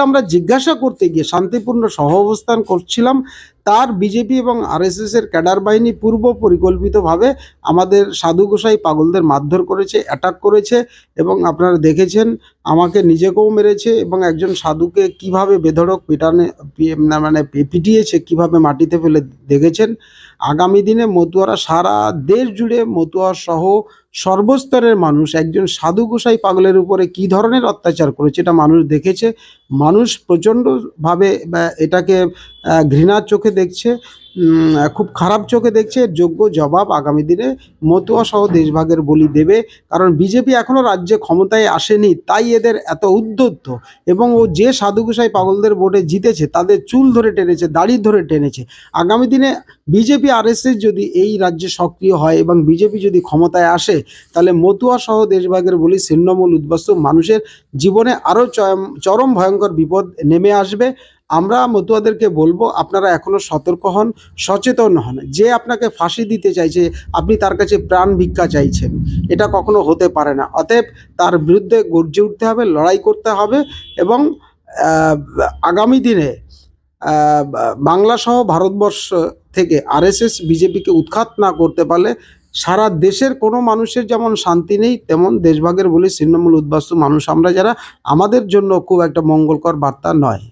আমরা জিজ্ঞাসা করতে গিয়ে শান্তিপূর্ণ সহাবস্থান করছিলাম। তার বিজেপি এবং আরএসএস এর ক্যাডার বাহিনী পূর্ব পরিকল্পিতভাবে আমাদের সাধু গোসাই পাগলদের মারধর করেছে অ্যাটাক করেছে এবং আপনারা দেখেছেন আমাকে নিজেকেও মেরেছে এবং একজন সাধুকে কীভাবে বেধড়ক পিটানে মানে পিটিয়েছে, কীভাবে মাটিতে ফেলে দেখেছেন। আগামী দিনে মতুয়ারা সারা দেশ জুড়ে মতুয়া সহ সর্বস্তরের মানুষ একজন সাধু গোসাই পাগলের উপরে কি ধরনের অত্যাচার করেছে এটা মানুষ দেখেছে। মানুষ প্রচণ্ডভাবে এটাকে ঘৃণার চোখে দেখছে উম, খুব খারাপ চোখে দেখছে, এর যোগ্য জবাব আগামী দিনে মতুয়া সহ দেশভাগের বলি দেবে। কারণ বিজেপি এখনও রাজ্যে ক্ষমতায় আসেনি, তাই এদের এত উদ্যত্ত এবং ও যে সাধু গোসাই পাগলদের ভোটে জিতেছে, তাদের চুল ধরে টেনেছে, দাড়ি ধরে টেনেছে। আগামী দিনে বিজেপি আরএসএস যদি এই রাজ্যে সক্রিয় হয় এবং বিজেপি যদি ক্ষমতায় আসে, তাহলে মতুয়া সহ দেশভাগের বলি ছিন্নমূল উদ্বাস্ত মানুষের জীবনে আরও চরম ভয়ঙ্কর বিপদ নেমে আসবে। আমরা মতুয়াদেরকে বলব, আপনারা এখনও সতর্ক হন সচেতন হন। যে আপনাকে ফাঁসি দিতে চাইছে আপনি তার কাছে প্রাণ ভিক্ষা চাইছেন। এটা কখনো হতে পারে না। অতএব তার বিরুদ্ধে গর্জে উঠতে হবে লড়াই করতে হবে এবং আগামী দিনে আহ, বাংলা সহ ভারতবর্ষ থেকে আরএসএস বিজেপিকে উৎখাত না করতে পারলে সারা দেশের কোনো মানুষের যেমন শান্তি নেই তেমন দেশভাগের বলে ছিন্নমূল উদ্বাস্তু মানুষ আমরা যারা আমাদের জন্য খুব একটা মঙ্গলকর বার্তা নয়।